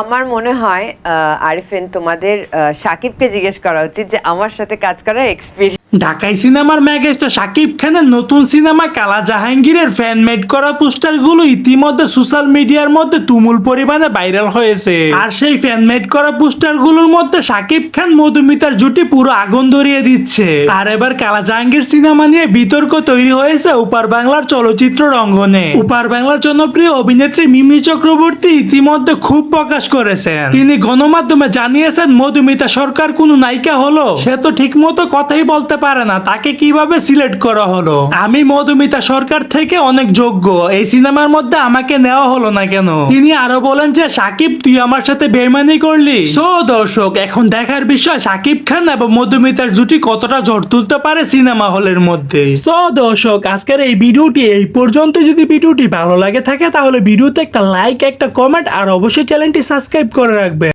আমার মনে হয় আরিফেন, তোমাদের সাকিবকে জিজ্ঞেস করা উচিত যে আমার সাথে কাজ করার এক্সপিরিয়েন্স ঢাকাই সিনেমার ম্যাগেস্টার শাকিব খানের নতুন সিনেমা কালা জাহাঙ্গীরের ফ্যান মেড করা পোস্টারগুলো ইতিমধ্যে সোশ্যাল মিডিয়ার মধ্যে তুমুল পরিমাণে ভাইরাল হয়েছে। আর সেই ফ্যান মেড করা পোস্টারগুলোর মধ্যে শাকিব খান, মধুমিতার জুটি পুরো আগুন ধরিয়ে দিচ্ছে। আর এবার কালা জাহাঙ্গীর সিনেমা নিয়ে বিতর্ক তৈরি হয়েছে উপার বাংলার চলচ্চিত্র রঙ্গনে। উপার বাংলার জনপ্রিয় অভিনেত্রী মিমি চক্রবর্তী ইতিমধ্যে খুব প্রকাশ করেছেন। তিনি গণমাধ্যমে জানিয়েছেন, মধুমিতা সরকার কোনো নায়িকা হলো? সে তো ঠিক মতো কথাই বলতে পারে না, তাকে কীভাবে সিলেক্ট করা হলো? আমি মধুমিতা সরকার থেকে অনেক যোগ্য, এই সিনেমার মধ্যে আমাকে নেওয়া হলো না কেন? তিনি আরও বলেন যে, সাকিব, তুই আমার সাথে বেমানি করলি। সো দর্শক, এখন দেখার বিষয়, সাকিব খান এবং মধুমিতার জুটি কতটা ঝড় তুলতে পারে সিনেমা হলের মধ্যে। সো দর্শক, আজকের এই ভিডিওটি এই পর্যন্ত। যদি ভিডিওটি ভালো লাগে থাকে, তাহলে ভিডিওতে একটা লাইক, একটা কমেন্ট, আর অবশ্যই চ্যানেলটি সাবস্ক্রাইব করে রাখবে